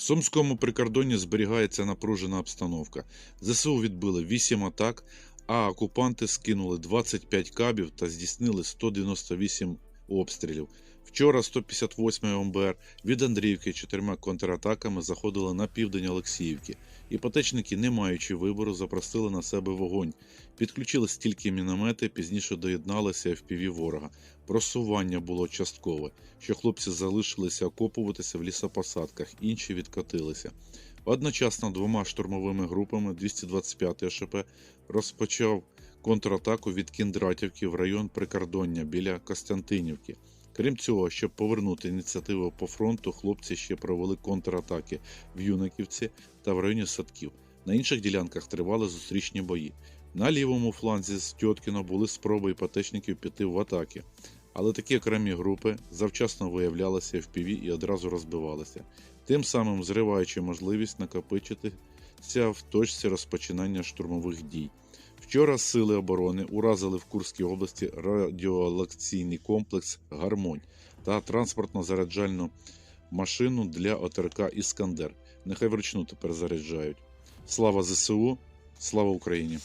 В Сумському прикордонні зберігається напружена обстановка. ЗСУ відбили 8 атак, а окупанти скинули 25 кабів та здійснили 198 обстрілів. Вчора 158-й МБР від Андріївки чотирма контратаками заходили на південь Олексіївки. Іпотечники, не маючи вибору, запросили на себе вогонь. Підключили стільки міномети, пізніше доєдналися FPV ворога. Просування було часткове, що хлопці залишилися окопуватися в лісопосадках, інші відкотилися. Одночасно двома штурмовими групами 225 ШП розпочав контратаку від Кіндратівки в район прикордоння біля Костянтинівки. Крім цього, щоб повернути ініціативу по фронту, хлопці ще провели контратаки в Юнаківці та в районі Садків. На інших ділянках тривали зустрічні бої. На лівому фланзі з Тьоткіно були спроби іпотечників піти в атаки, але такі окремі групи завчасно виявлялися в піві і одразу розбивалися, тим самим зриваючи можливість накопичитися в точці розпочинання штурмових дій. Вчора сили оборони уразили в Курській області радіолокаційний комплекс Гармонь та транспортно-заряджальну машину для ОТРК Іскандер. Нехай вручну тепер заряджають. Слава ЗСУ, слава Україні!